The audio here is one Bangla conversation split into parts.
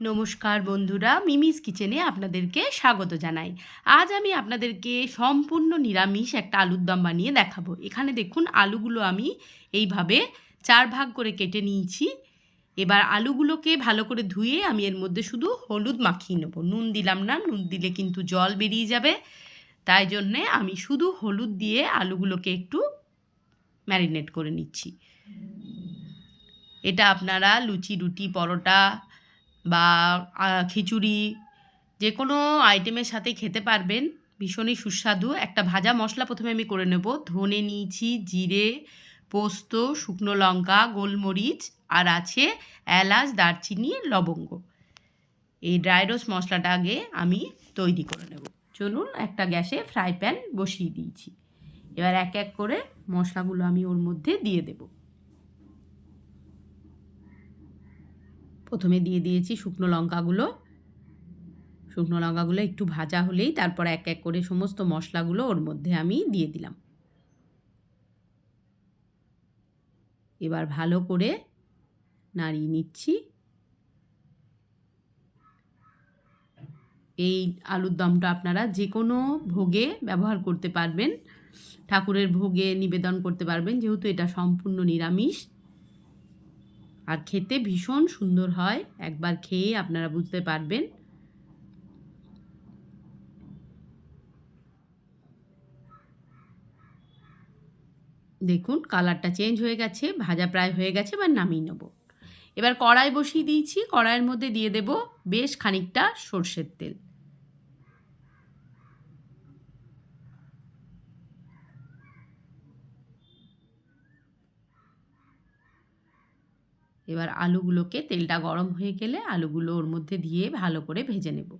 নমস্কার বন্ধুরা, মিমিস কিচেনে আপনাদেরকে স্বাগত জানাই। আজ আমি আপনাদেরকে সম্পূর্ণ নিরামিষ একটা আলুর দম বানিয়ে দেখাবো। এখানে দেখুন, আলুগুলো আমি এইভাবে চার ভাগ করে কেটে নিয়েছি। এবার আলুগুলোকে ভালো করে ধুয়ে আমি এর মধ্যে শুধু হলুদ মাখিয়ে নেব। নুন দিলাম না, নুন দিলে কিন্তু জল বেরিয়ে যাবে। তাই জন্যে আমি শুধু হলুদ দিয়ে আলুগুলোকে একটু ম্যারিনেট করে নিচ্ছি। এটা আপনারা লুচি, রুটি, পরোটা বা খিচুড়ি যে কোনো আইটেমের সাথে খেতে পারবেন। ভীষণই সুস্বাদু। একটা ভাজা মশলা প্রথমে আমি করে নেব। ধনে নিয়েছি জিরে, পোস্ত, শুকনো লঙ্কা, গোলমরিচ, আর আছে এলাচ, দারচিনি, লবঙ্গ। এই ড্রাই রোস্ট মশলাটা আগে আমি তৈরি করে নেব। চলুন একটা গ্যাসে ফ্রাই প্যান বসিয়ে দিয়েছি। এবার এক এক করে মশলাগুলো আমি ওর মধ্যে দিয়ে দেবো। প্রথমে দিয়ে দিয়েছি শুকনো লঙ্কাগুলো। শুকনো লঙ্কাগুলো একটু ভাজা হলেই তারপর এক এক করে সমস্ত মশলাগুলো ওর মধ্যে আমি দিয়ে দিলাম। এবার ভালো করে নাড়িয়ে নিচ্ছি। এই আলুর দমটা আপনারা যে কোনো ভোগে ব্যবহার করতে পারবেন। ঠাকুরের ভোগে নিবেদন করতে পারবেন, যেহেতু এটা সম্পূর্ণ নিরামিষ। আর খেতে ভীষণ সুন্দর হয়। একবার খেয়ে আপনারা বুঝতে পারবেন। দেখুন, কালারটা চেঞ্জ হয়ে গেছে, ভাজা প্রায় হয়ে গেছে, এবার নামিয়ে নেব। এবার কড়াই বসিয়ে দিয়েছি, কড়াইয়ের মধ্যে দিয়ে দেব বেশ খানিকটা সর্ষের তেল। এবার আলুগুলোকে তেলটা গরম হয়ে গেলে আলুগুলো ওর মধ্যে দিয়ে ভালো করে ভেজে নেব।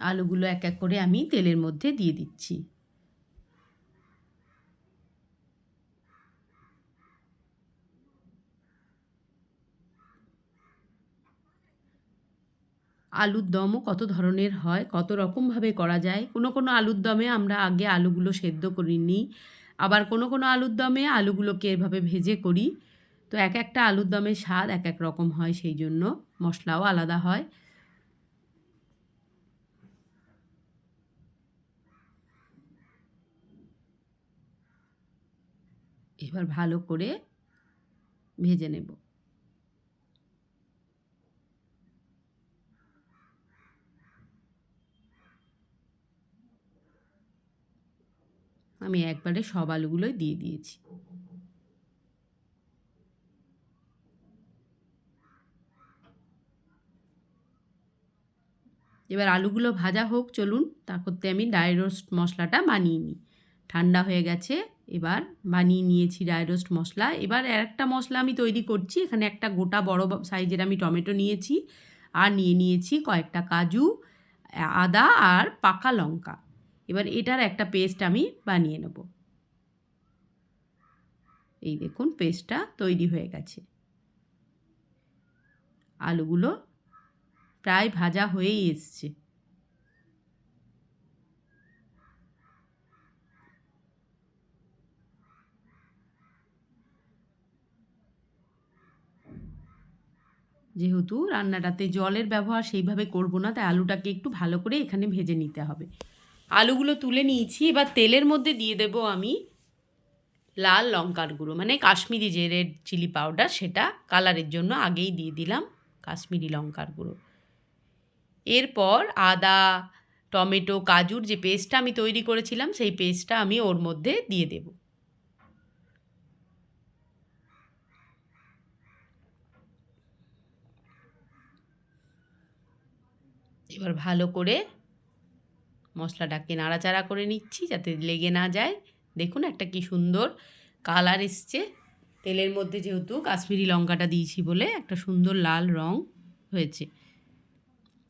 আলুগুলো এক এক করে আমি তেলের মধ্যে দিয়ে দিচ্ছি। আলুর দমও কত ধরনের হয়, কত রকমভাবে করা যায়। কোনো কোনো আলুর দমে আমরা আগে আলুগুলো সেদ্ধ করে নিই। আবার কোনো কোনো আলুর দমে আলুগুলোকে এভাবে ভেজে করি। তো এক একটা আলুর দমের স্বাদ এক এক রকম হয় সেই জন্য। মশলাও আলাদা হয়। এবার ভালো করে ভেজে নেব। আমি একবারে সব আলুগুলোই দিয়ে দিয়েছি। এবার আলুগুলো ভাজা হোক, চলুন, তার করতে আমি ডাই রোস্ট মশলাটা বানিয়ে নিই। ঠান্ডা হয়ে গেছে, এবার বানিয়ে নিয়েছি ডাই রোস্ট মশলা। এবার আর একটা মশলা আমি তৈরি করছি, এখানে একটা গোটা বড় সাইজের আমি টমেটো নিয়েছি, আর নিয়ে নিয়েছি কয়েকটা কাজু, আদা আর পাকা লঙ্কা। এবার এটার একটা পেস্ট আমি বানিয়ে নেব। এই দেখুন পেস্টটা তৈরি হয়ে গেছে। আলুগুলো প্রায় ভাজা হয়েই এসছে। যেহেতু রান্নাটাতে জলের ব্যবহার সেইভাবে করব না, তাই আলুটাকে একটু ভালো করে এখানে ভেজে নিতে হবে। আলুগুলো তুলে নিয়েছি, এবার তেলের মধ্যে দিয়ে দেব আমি লাল লঙ্কার গুঁড়ো মানে কাশ্মীরি যে রেড চিলি পাউডার সেটা কালারের জন্য আগেই দিয়ে দিলাম কাশ্মীরি লঙ্কার গুঁড়ো। এরপর আদা, টমেটো কাজুর যে পেস্টটা আমি তৈরি করেছিলাম সেই পেস্টটা আমি ওর মধ্যে দিয়ে দেব। এবার ভালো করে মশলাটাকে নাড়াচাড়া করে নিচ্ছি যাতে লেগে না যায়। দেখুন একটা কি সুন্দর কালার এসছে। তেলের মধ্যে যেহেতু কাশ্মীরি লঙ্কাটা দিয়েছি বলে একটা সুন্দর লাল রং হয়েছে।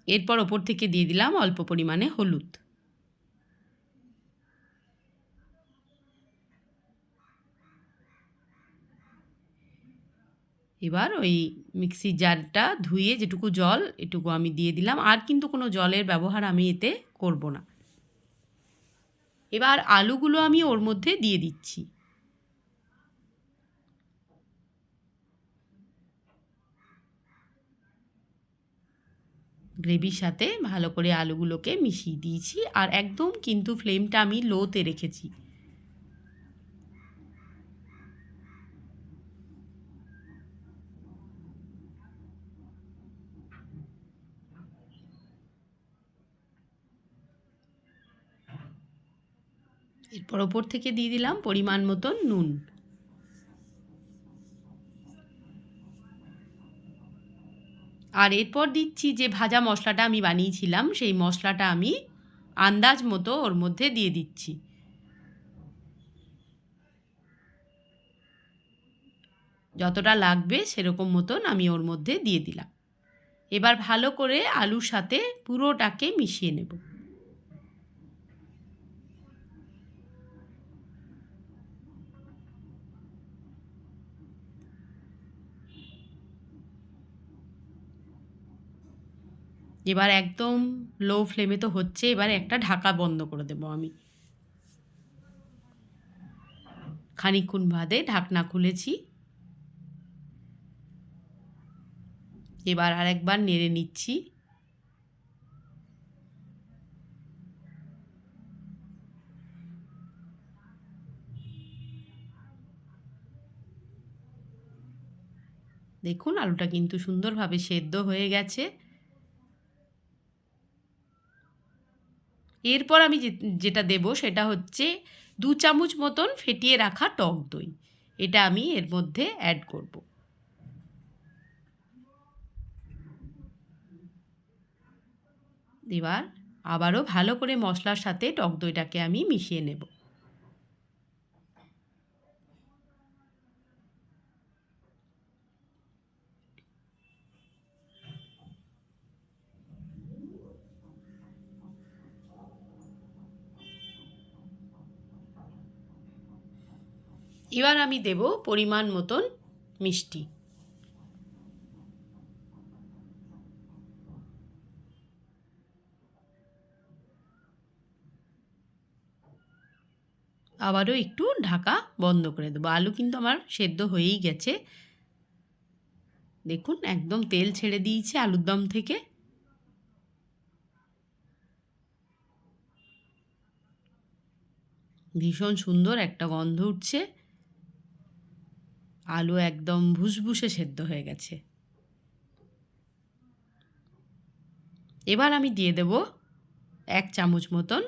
এরপর ওপর থেকে দিয়ে দিলাম অল্প পরিমাণে হলুদ। এবার ওই মিক্সির জারটা ধুয়ে যেটুকু জল, এটুকু আমি দিয়ে দিলাম। আর কিন্তু কোনো জলের ব্যবহার আমি এতে করব না। এবার আলুগুলো আমি ওর মধ্যে দিয়ে দিচ্ছি। গ্রেভির সাথে ভালো করে আলুগুলোকে মিশিয়ে দিয়েছি আর একদম কিন্তু ফ্লেমটা আমি লোতে রেখেছি। এরপর ওপর থেকে দিয়ে দিলাম পরিমাণ মতন নুন। আর এরপর দিচ্ছি যে ভাজা মশলাটা আমি বানিয়েছিলাম, সেই মশলাটা আমি আন্দাজ মতো ওর মধ্যে দিয়ে দিচ্ছি। যতটা লাগবে সেরকম মতন আমি ওর মধ্যে দিয়ে দিলাম। এবার ভালো করে আলুর সাথে পুরোটাকে মিশিয়ে নেব। এবার একদম লো ফ্লেমে তো হচ্ছে, এবার একটা ঢাকা বন্ধ করে দেবো আমি। খানিক্ষণ বাদে ঢাকনা খুলেছি। এবার আরেকবার নেড়ে নিচ্ছি। দেখুন, আলুটা কিন্তু সুন্দরভাবে সেদ্ধ হয়ে গেছে। এরপর আমি যেটা দেব সেটা হচ্ছে দু চামচ মতন ফেটিয়ে রাখা টক দই। এটা আমি এর মধ্যে অ্যাড করব। এবার আবারও ভালো করে মশলার সাথে টক দইটাকে আমি মিশিয়ে নেব। এবার আমি দেব পরিমাণ মতন মিষ্টি। আবারও একটু ঢাকা বন্ধ করে দেবো। আলু কিন্তু আমার সেদ্ধ হয়েই গেছে। দেখুন, একদম তেল ছেড়ে দিয়েছে আলুর দম থেকে। ভীষণ সুন্দর একটা গন্ধ উঠছে। আলু একদম ভুসভুসে সেদ্ধ হয়ে গেছে। এবার আমি দিয়ে দেব এক চামচ মতন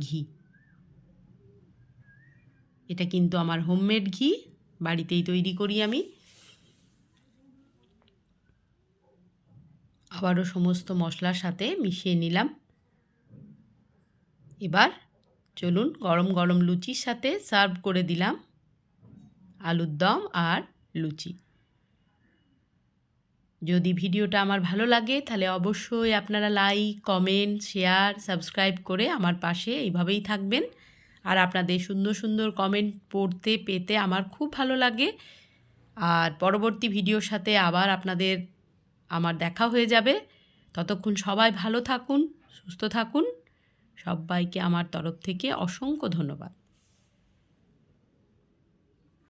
ঘি। এটা কিন্তু আমার হোমমেড ঘি, বাড়িতেই তৈরি করি আমি। আবারও সমস্ত মশলার সাথে মিশিয়ে নিলাম। এবার চলুন গরম গরম লুচির সাথে সার্ভ করে দিলাম। আলুর দম আর লুচি। যদি ভিডিওটা আমার ভালো লাগে, তাহলে অবশ্যই আপনারা লাইক কমেন্ট শেয়ার সাবস্ক্রাইব করে আমার পাশে এইভাবেই থাকবেন। আর আপনাদের সুন্দর সুন্দর কমেন্ট পড়তে, পেতে আমার খুব ভালো লাগে। আর পরবর্তী ভিডিওর সাথে আবার আপনাদের, আমার দেখা হয়ে যাবে। ততক্ষণ সবাই ভালো থাকুন, সুস্থ থাকুন। সবাইকে আমার তরফ থেকে অসংখ্য ধন্যবাদ।